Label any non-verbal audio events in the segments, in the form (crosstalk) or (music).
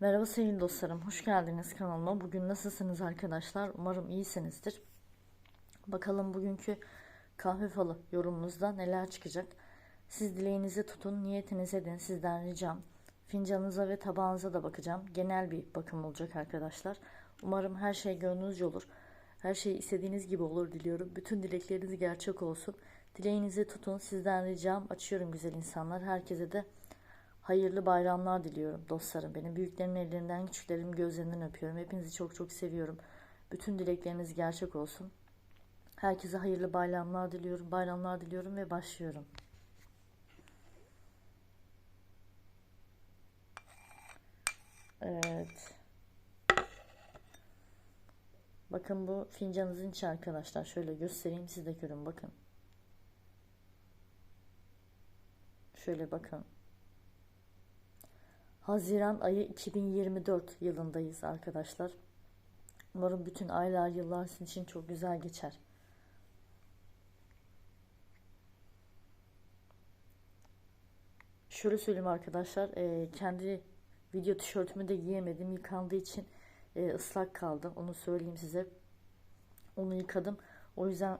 Merhaba sevgili dostlarım, hoş geldiniz kanalıma. Bugün nasılsınız arkadaşlar? Umarım iyisinizdir. Bakalım bugünkü kahve falı yorumunuzda neler çıkacak? Siz dileğinizi tutun, niyetiniz edin sizden ricam. Fincanınıza ve tabağınıza da bakacağım. Genel bir bakım olacak arkadaşlar. Umarım her şey gönlünüzce olur. Her şey istediğiniz gibi olur diliyorum. Bütün dilekleriniz gerçek olsun. Dileğinizi tutun, sizden ricam. Açıyorum güzel insanlar. Herkese de Hayırlı bayramlar diliyorum dostlarım benim. Büyüklerimin ellerinden, küçüklerimin gözlerinden öpüyorum. Hepinizi çok çok seviyorum. Bütün dilekleriniz gerçek olsun. Herkese hayırlı bayramlar diliyorum. Bayramlar diliyorum ve başlıyorum. Evet. Bakın bu fincanınızın içi arkadaşlar. Şöyle göstereyim siz de görün bakın. Şöyle bakın. Haziran ayı 2024 yılındayız arkadaşlar. Umarım bütün aylar yıllar sizin için çok güzel geçer. Şöyle söyleyeyim arkadaşlar. e, kendi video tişörtümü de giyemedim. Yıkandığı için e, ıslak kaldı. Onu söyleyeyim size. Onu yıkadım. O yüzden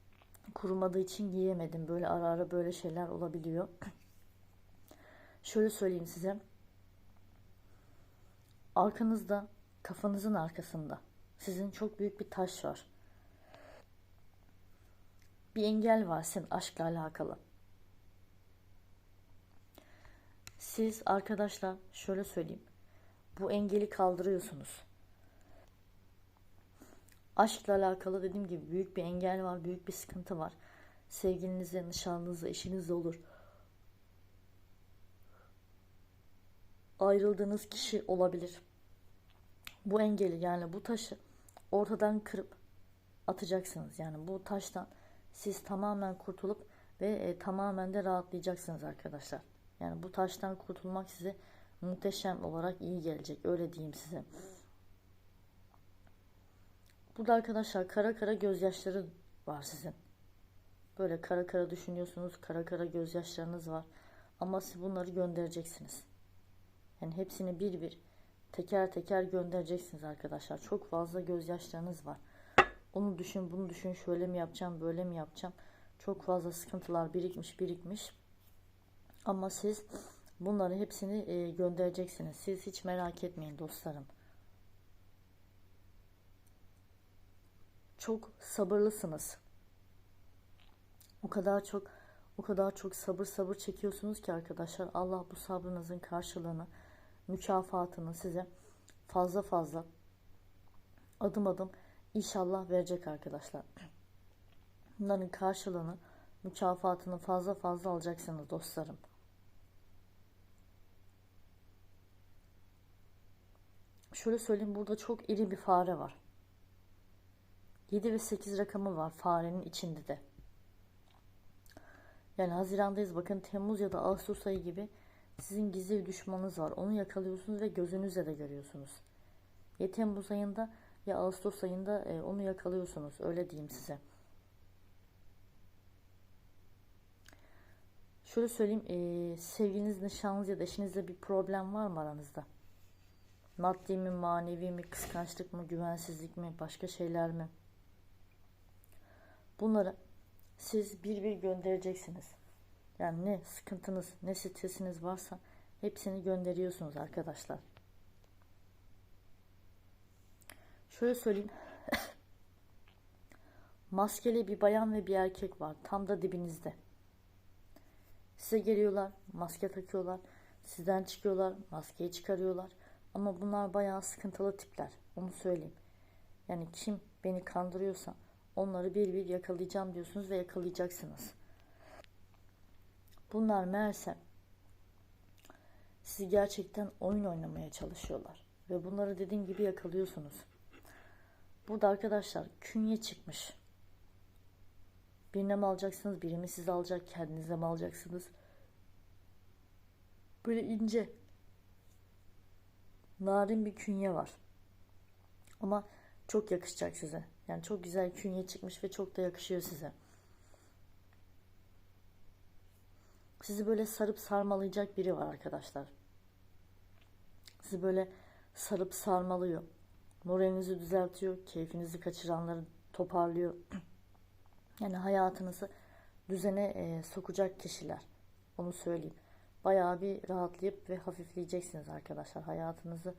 (clears throat) kurumadığı için giyemedim. Böyle ara ara böyle şeyler olabiliyor. (clears throat) Şöyle söyleyeyim size. Arkanızda, kafanızın arkasında sizin çok büyük bir taş var. Bir engel var senin aşkla alakalı. Siz arkadaşlar şöyle söyleyeyim. Bu engeli kaldırıyorsunuz. Aşkla alakalı dediğim gibi büyük bir engel var, büyük bir sıkıntı var. Sevgilinizle, nişanlınızla, eşinizle olur. Ayrıldığınız kişi olabilir bu engeli yani bu taşı ortadan kırıp atacaksınız. Yani bu taştan siz tamamen kurtulup ve e, tamamen de rahatlayacaksınız arkadaşlar. Yani bu taştan kurtulmak size muhteşem olarak iyi gelecek. Öyle diyeyim size. Burada arkadaşlar kara kara gözyaşları var sizin. Böyle kara kara düşünüyorsunuz. Kara kara gözyaşlarınız var. Ama siz bunları göndereceksiniz. Yani hepsini bir bir teker teker göndereceksiniz arkadaşlar. Çok fazla gözyaşlarınız var. Onu düşün, bunu düşün, şöyle mi yapacağım, böyle mi yapacağım. Çok fazla sıkıntılar birikmiş, birikmiş. Ama siz bunları hepsini e, göndereceksiniz. Siz hiç merak etmeyin dostlarım. Çok sabırlısınız. O kadar çok o kadar çok sabır sabır çekiyorsunuz ki arkadaşlar Allah bu sabrınızın karşılığını mükafatını size fazla fazla adım adım inşallah verecek arkadaşlar. Bunların karşılığını mükafatını fazla fazla alacaksınız dostlarım. Şöyle söyleyeyim burada çok iri bir fare var. 7 ve 8 rakamı var farenin içinde de. Yani Haziran'dayız bakın Temmuz ya da Ağustos ayı gibi sizin gizli bir düşmanınız var. Onu yakalıyorsunuz ve gözünüzle de görüyorsunuz. Ya Temmuz ayında ya Ağustos ayında e, onu yakalıyorsunuz. Öyle diyeyim size. Şöyle söyleyeyim. E, sevginiz, nişanınız ya da eşinizle bir problem var mı aranızda? Maddi mi, manevi mi, kıskançlık mı, güvensizlik mi, başka şeyler mi? Bunları siz bir bir göndereceksiniz. Yani ne sıkıntınız, ne stresiniz varsa hepsini gönderiyorsunuz arkadaşlar. Şöyle söyleyeyim. (laughs) Maskeli bir bayan ve bir erkek var. Tam da dibinizde. Size geliyorlar, maske takıyorlar. Sizden çıkıyorlar, maskeyi çıkarıyorlar. Ama bunlar bayağı sıkıntılı tipler. Onu söyleyeyim. Yani kim beni kandırıyorsa onları bir bir yakalayacağım diyorsunuz ve yakalayacaksınız. Bunlar meğerse sizi gerçekten oyun oynamaya çalışıyorlar. Ve bunları dediğim gibi yakalıyorsunuz. Burada arkadaşlar künye çıkmış. Birine mi alacaksınız, biri mi sizi alacak, kendinize mi alacaksınız? Böyle ince, narin bir künye var. Ama çok yakışacak size. Yani çok güzel künye çıkmış ve çok da yakışıyor size. Sizi böyle sarıp sarmalayacak biri var arkadaşlar. Sizi böyle sarıp sarmalıyor. Moralinizi düzeltiyor. Keyfinizi kaçıranları toparlıyor. (clears throat) Yani hayatınızı düzene e, sokacak kişiler. Onu söyleyeyim. Bayağı bir rahatlayıp ve hafifleyeceksiniz arkadaşlar. Hayatınızı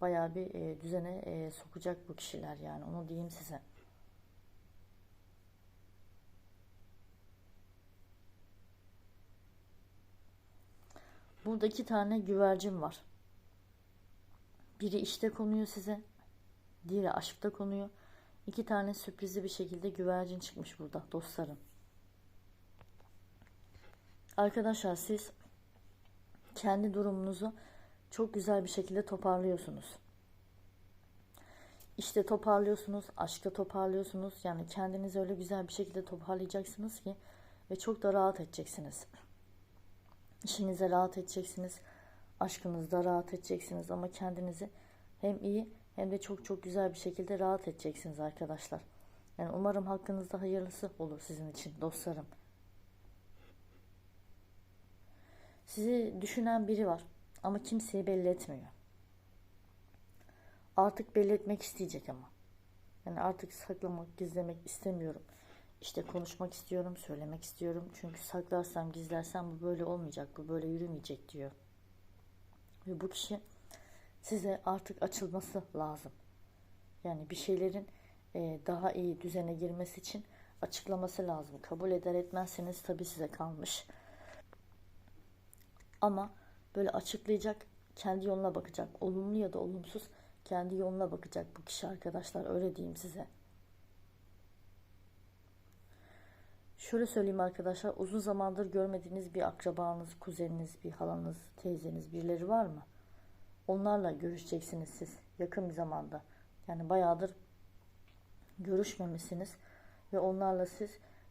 bayağı bir e, düzene e, sokacak bu kişiler yani. Onu diyeyim size. Burada iki tane güvercin var. Biri işte konuyor size. Diğeri aşkta konuyor. İki tane sürprizli bir şekilde güvercin çıkmış burada dostlarım. Arkadaşlar siz kendi durumunuzu çok güzel bir şekilde toparlıyorsunuz. İşte toparlıyorsunuz, aşkta toparlıyorsunuz. Yani kendinizi öyle güzel bir şekilde toparlayacaksınız ki ve çok da rahat edeceksiniz. İşinize rahat edeceksiniz. Aşkınızda rahat edeceksiniz ama kendinizi hem iyi hem de çok çok güzel bir şekilde rahat edeceksiniz arkadaşlar. Yani umarım hakkınızda hayırlısı olur sizin için dostlarım. Sizi düşünen biri var ama kimseye belli etmiyor. Artık belli etmek isteyecek ama. Yani artık saklamak, gizlemek istemiyorum. İşte konuşmak istiyorum, söylemek istiyorum. Çünkü saklarsam, gizlersem bu böyle olmayacak, bu böyle yürümeyecek diyor. Ve bu kişi size artık açılması lazım. Yani bir şeylerin e, daha iyi düzene girmesi için açıklaması lazım. Kabul eder etmezseniz tabii size kalmış. Ama böyle açıklayacak, kendi yoluna bakacak. Olumlu ya da olumsuz kendi yoluna bakacak bu kişi arkadaşlar. Öyle diyeyim size. Şöyle söyleyeyim arkadaşlar. Uzun zamandır görmediğiniz bir akrabanız, kuzeniniz, bir halanız, teyzeniz birileri var mı? Onlarla görüşeceksiniz siz yakın bir zamanda. Yani bayağıdır görüşmemişsiniz ve onlarla siz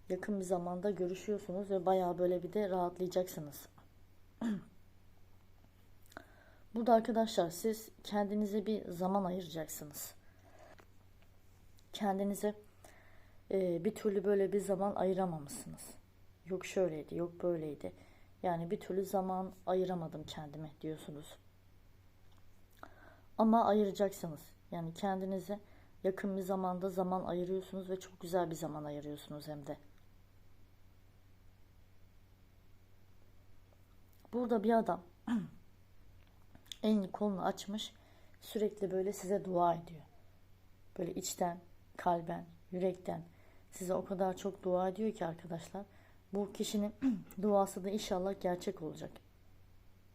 yakın bir zamanda görüşüyorsunuz ve bayağı böyle bir de rahatlayacaksınız. (clears throat) Burada arkadaşlar siz kendinize bir zaman ayıracaksınız. Kendinize e, bir türlü böyle bir zaman ayıramamışsınız. Yok şöyleydi, yok böyleydi. Yani bir türlü zaman ayıramadım kendime diyorsunuz. Ama ayıracaksınız. Yani kendinize yakın bir zamanda zaman ayırıyorsunuz ve çok güzel bir zaman ayırıyorsunuz hem de. Burada bir adam (clears throat) elini kolunu açmış sürekli böyle size dua ediyor. Böyle içten, kalben, yürekten size o kadar çok dua ediyor ki arkadaşlar. Bu kişinin (clears throat) duası da inşallah gerçek olacak.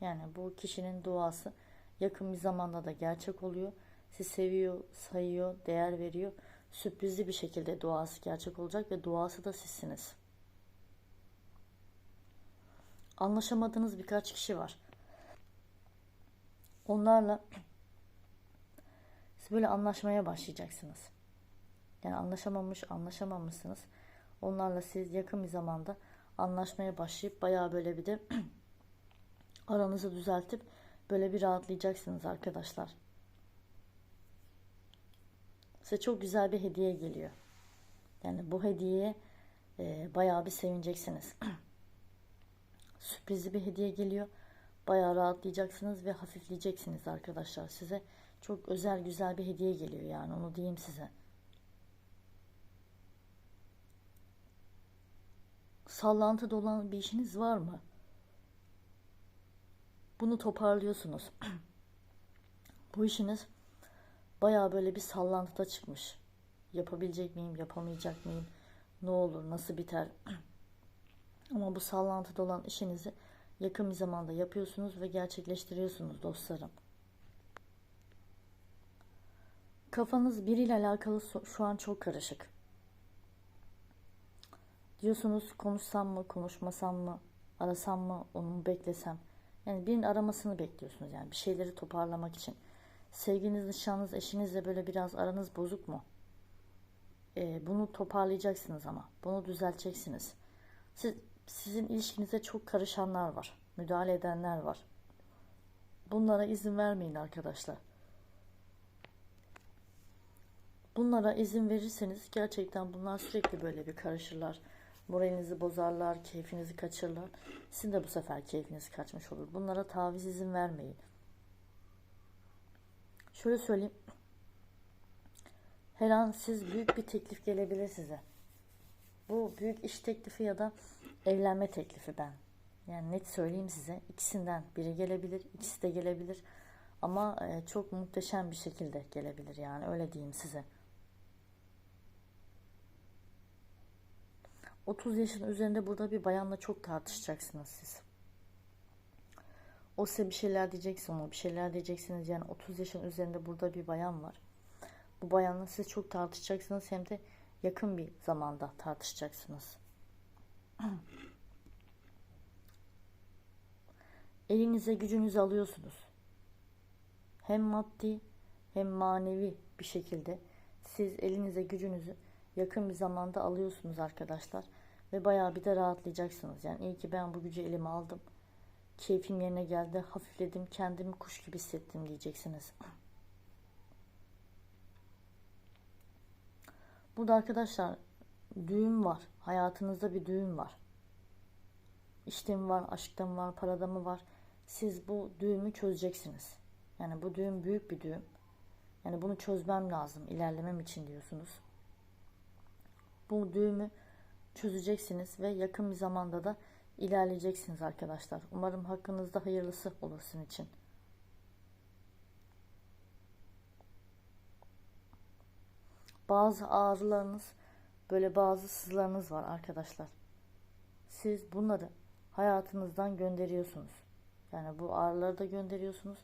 Yani bu kişinin duası yakın bir zamanda da gerçek oluyor. Sizi seviyor, sayıyor, değer veriyor. Sürprizli bir şekilde duası gerçek olacak ve duası da sizsiniz. Anlaşamadığınız birkaç kişi var. Onlarla (clears throat) siz böyle anlaşmaya başlayacaksınız. Yani anlaşamamış, anlaşamamışsınız. Onlarla siz yakın bir zamanda anlaşmaya başlayıp bayağı böyle bir de (clears throat) aranızı düzeltip böyle bir rahatlayacaksınız arkadaşlar. Size çok güzel bir hediye geliyor. Yani bu hediyeye e, bayağı bir sevineceksiniz. (clears throat) Sürprizli bir hediye geliyor. Bayağı rahatlayacaksınız ve hafifleyeceksiniz arkadaşlar. Size çok özel güzel bir hediye geliyor yani onu diyeyim size. Sallantı dolan bir işiniz var mı? Bunu toparlıyorsunuz. (clears throat) Bu işiniz baya böyle bir sallantıda çıkmış. Yapabilecek miyim, yapamayacak mıyım? Ne olur, nasıl biter? (clears throat) Ama bu sallantıda olan işinizi yakın bir zamanda yapıyorsunuz ve gerçekleştiriyorsunuz dostlarım. Kafanız biriyle alakalı şu an çok karışık. Diyorsunuz konuşsam mı, konuşmasam mı, arasam mı, onu beklesem. Yani birinin aramasını bekliyorsunuz yani bir şeyleri toparlamak için. Sevginiz, nişanınız, eşinizle böyle biraz aranız bozuk mu? Ee, bunu toparlayacaksınız ama. Bunu düzelteceksiniz. Siz, sizin ilişkinize çok karışanlar var. Müdahale edenler var. Bunlara izin vermeyin arkadaşlar. Bunlara izin verirseniz gerçekten bunlar sürekli böyle bir karışırlar. Moralinizi bozarlar, keyfinizi kaçırırlar. Sizin de bu sefer keyfiniz kaçmış olur. Bunlara taviz izin vermeyin. Şöyle söyleyeyim. Her an siz büyük bir teklif gelebilir size. Bu büyük iş teklifi ya da evlenme teklifi ben. Yani net söyleyeyim size. ikisinden biri gelebilir, ikisi de gelebilir. Ama e, çok muhteşem bir şekilde gelebilir yani öyle diyeyim size. 30 yaşın üzerinde burada bir bayanla çok tartışacaksınız siz. O size bir şeyler diyeceksin, ona bir şeyler diyeceksiniz. Yani 30 yaşın üzerinde burada bir bayan var. Bu bayanla siz çok tartışacaksınız hem de yakın bir zamanda tartışacaksınız. (clears throat) Elinize gücünüzü alıyorsunuz. Hem maddi hem manevi bir şekilde siz elinize gücünüzü yakın bir zamanda alıyorsunuz arkadaşlar. Ve bayağı bir de rahatlayacaksınız. Yani iyi ki ben bu gücü elime aldım. Keyfim yerine geldi. Hafifledim. Kendimi kuş gibi hissettim diyeceksiniz. (clears throat) Burada arkadaşlar düğün var. Hayatınızda bir düğün var. İşte mi var, aşkta mı var, parada mı var? Siz bu düğümü çözeceksiniz. Yani bu düğüm büyük bir düğüm. Yani bunu çözmem lazım ilerlemem için diyorsunuz. Bu düğümü çözeceksiniz ve yakın bir zamanda da ilerleyeceksiniz arkadaşlar. Umarım hakkınızda hayırlısı olur sizin için. Bazı ağrılarınız, böyle bazı sızlarınız var arkadaşlar. Siz bunları hayatınızdan gönderiyorsunuz. Yani bu ağrıları da gönderiyorsunuz.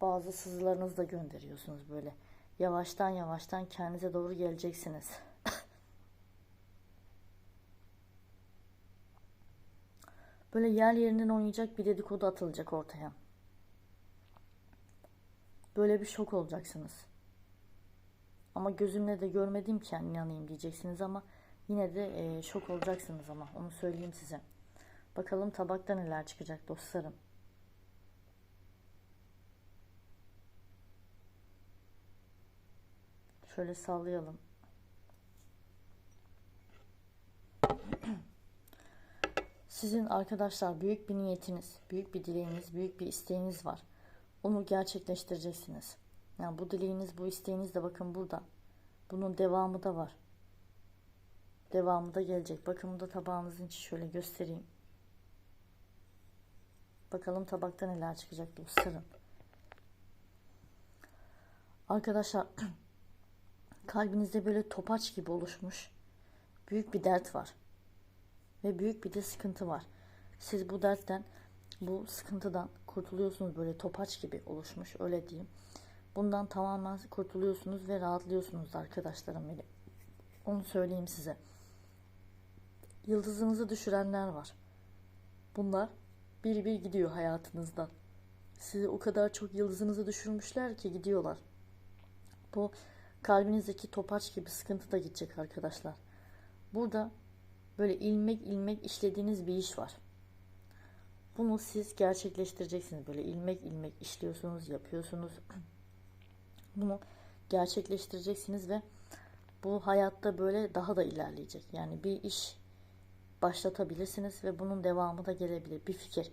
Bazı sızlarınızı da gönderiyorsunuz böyle. Yavaştan yavaştan kendinize doğru geleceksiniz. Böyle yer yerinden oynayacak bir dedikodu atılacak ortaya. Böyle bir şok olacaksınız. Ama gözümle de görmedim ki yani inanayım diyeceksiniz ama yine de e, şok olacaksınız ama onu söyleyeyim size. Bakalım tabakta neler çıkacak dostlarım. Şöyle sallayalım. Sizin arkadaşlar büyük bir niyetiniz, büyük bir dileğiniz, büyük bir isteğiniz var. Onu gerçekleştireceksiniz. Yani bu dileğiniz, bu isteğiniz de bakın burada. Bunun devamı da var. Devamı da gelecek. Bakın burada tabağınızın içi şöyle göstereyim. Bakalım tabakta neler çıkacak dostlarım. Arkadaşlar (clears throat) kalbinizde böyle topaç gibi oluşmuş büyük bir dert var. Ve büyük bir de sıkıntı var. Siz bu dertten, bu sıkıntıdan kurtuluyorsunuz böyle topaç gibi oluşmuş öyle diyeyim. Bundan tamamen kurtuluyorsunuz ve rahatlıyorsunuz arkadaşlarım benim. Onu söyleyeyim size. Yıldızınızı düşürenler var. Bunlar bir bir gidiyor hayatınızdan. Sizi o kadar çok yıldızınızı düşürmüşler ki gidiyorlar. Bu kalbinizdeki topaç gibi sıkıntı da gidecek arkadaşlar. Burada böyle ilmek ilmek işlediğiniz bir iş var. Bunu siz gerçekleştireceksiniz. Böyle ilmek ilmek işliyorsunuz, yapıyorsunuz. (clears throat) Bunu gerçekleştireceksiniz ve bu hayatta böyle daha da ilerleyecek. Yani bir iş başlatabilirsiniz ve bunun devamı da gelebilir. Bir fikir.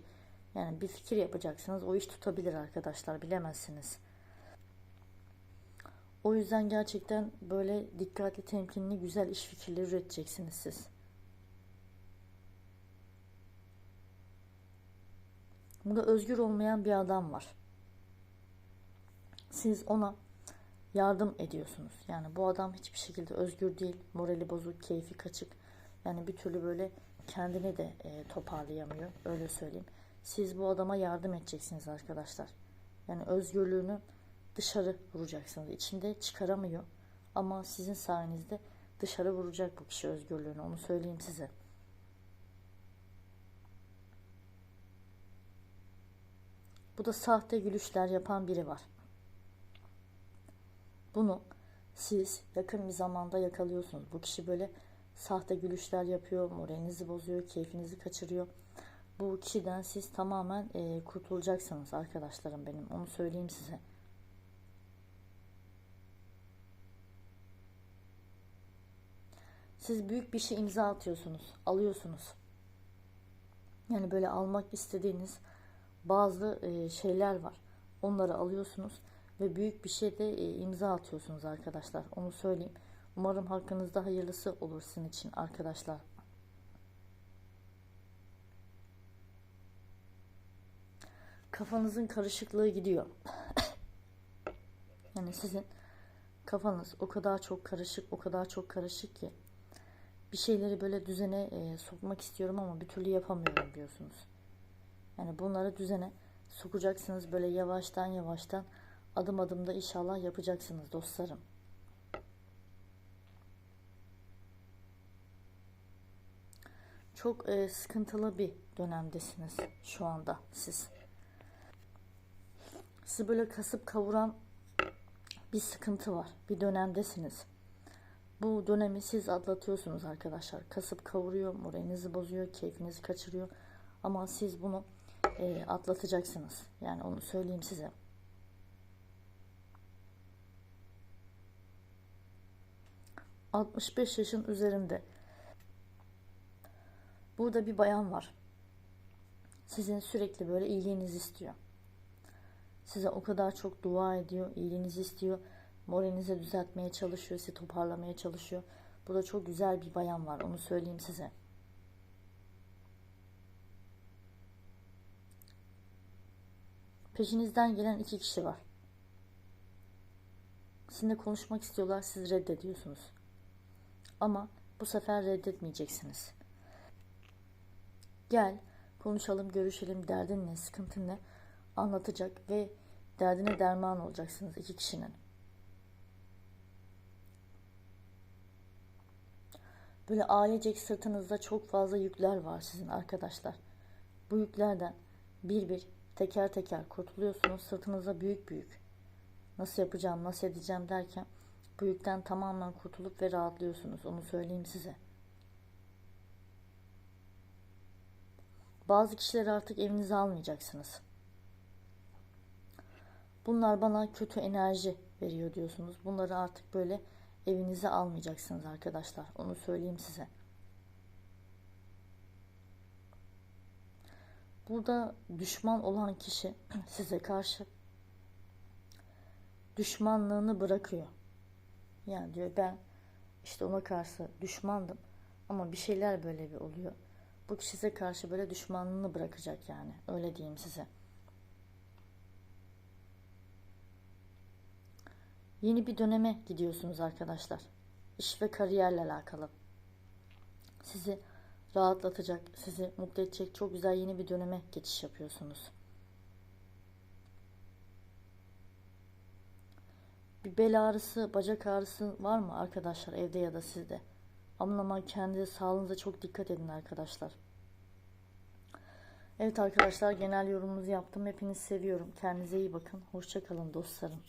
Yani bir fikir yapacaksınız. O iş tutabilir arkadaşlar. Bilemezsiniz. O yüzden gerçekten böyle dikkatli, temkinli, güzel iş fikirleri üreteceksiniz siz. Burada özgür olmayan bir adam var. Siz ona yardım ediyorsunuz. Yani bu adam hiçbir şekilde özgür değil. Morali bozuk, keyfi kaçık. Yani bir türlü böyle kendini de e, toparlayamıyor. Öyle söyleyeyim. Siz bu adama yardım edeceksiniz arkadaşlar. Yani özgürlüğünü dışarı vuracaksınız. İçinde çıkaramıyor. Ama sizin sayenizde dışarı vuracak bu kişi özgürlüğünü. Onu söyleyeyim size. Bu da sahte gülüşler yapan biri var. Bunu siz yakın bir zamanda yakalıyorsunuz. Bu kişi böyle sahte gülüşler yapıyor, moralinizi bozuyor, keyfinizi kaçırıyor. Bu kişiden siz tamamen e, kurtulacaksınız arkadaşlarım benim. Onu söyleyeyim size. Siz büyük bir şey imza atıyorsunuz, alıyorsunuz. Yani böyle almak istediğiniz bazı e, şeyler var. Onları alıyorsunuz ve büyük bir şeyde e, imza atıyorsunuz arkadaşlar. Onu söyleyeyim. Umarım hakkınızda hayırlısı olur sizin için arkadaşlar. Kafanızın karışıklığı gidiyor. (coughs) yani sizin kafanız o kadar çok karışık, o kadar çok karışık ki bir şeyleri böyle düzene e, sokmak istiyorum ama bir türlü yapamıyorum diyorsunuz. Yani bunları düzene sokacaksınız böyle yavaştan yavaştan adım adım da inşallah yapacaksınız dostlarım. Çok e, sıkıntılı bir dönemdesiniz şu anda siz. Sizi böyle kasıp kavuran bir sıkıntı var. Bir dönemdesiniz. Bu dönemi siz atlatıyorsunuz arkadaşlar. Kasıp kavuruyor, moralinizi bozuyor, keyfinizi kaçırıyor. Ama siz bunu e, atlatacaksınız. Yani onu söyleyeyim size. ...65 yaşın üzerinde... ...burada bir bayan var. Sizin sürekli böyle iyiliğinizi istiyor. Size o kadar çok dua ediyor, iyiliğinizi istiyor. Moralinizi düzeltmeye çalışıyor, sizi toparlamaya çalışıyor. Burada çok güzel bir bayan var, onu söyleyeyim size. Peşinizden gelen iki kişi var. Sizinle konuşmak istiyorlar, siz reddediyorsunuz. Ama bu sefer reddetmeyeceksiniz. Gel, konuşalım, görüşelim, derdin ne, sıkıntın ne anlatacak ve derdine derman olacaksınız iki kişinin. Böyle ailecek sırtınızda çok fazla yükler var sizin arkadaşlar. Bu yüklerden bir bir teker teker kurtuluyorsunuz. Sırtınızda büyük büyük. Nasıl yapacağım, nasıl edeceğim derken bu yükten tamamen kurtulup ve rahatlıyorsunuz. Onu söyleyeyim size. Bazı kişileri artık evinize almayacaksınız. Bunlar bana kötü enerji veriyor diyorsunuz. Bunları artık böyle evinize almayacaksınız arkadaşlar. Onu söyleyeyim size. Burada düşman olan kişi (clears throat) size karşı düşmanlığını bırakıyor. Yani diyor ben işte ona karşı düşmandım ama bir şeyler böyle bir oluyor. Bu kişi size karşı böyle düşmanlığını bırakacak yani. Öyle diyeyim size. Yeni bir döneme gidiyorsunuz arkadaşlar. İş ve kariyerle alakalı. Sizi rahatlatacak, sizi mutlu edecek çok güzel yeni bir döneme geçiş yapıyorsunuz. Bir bel ağrısı, bacak ağrısı var mı arkadaşlar evde ya da sizde? Ama kendi sağlığınıza çok dikkat edin arkadaşlar. Evet arkadaşlar genel yorumunuzu yaptım. Hepinizi seviyorum. Kendinize iyi bakın. Hoşçakalın dostlarım.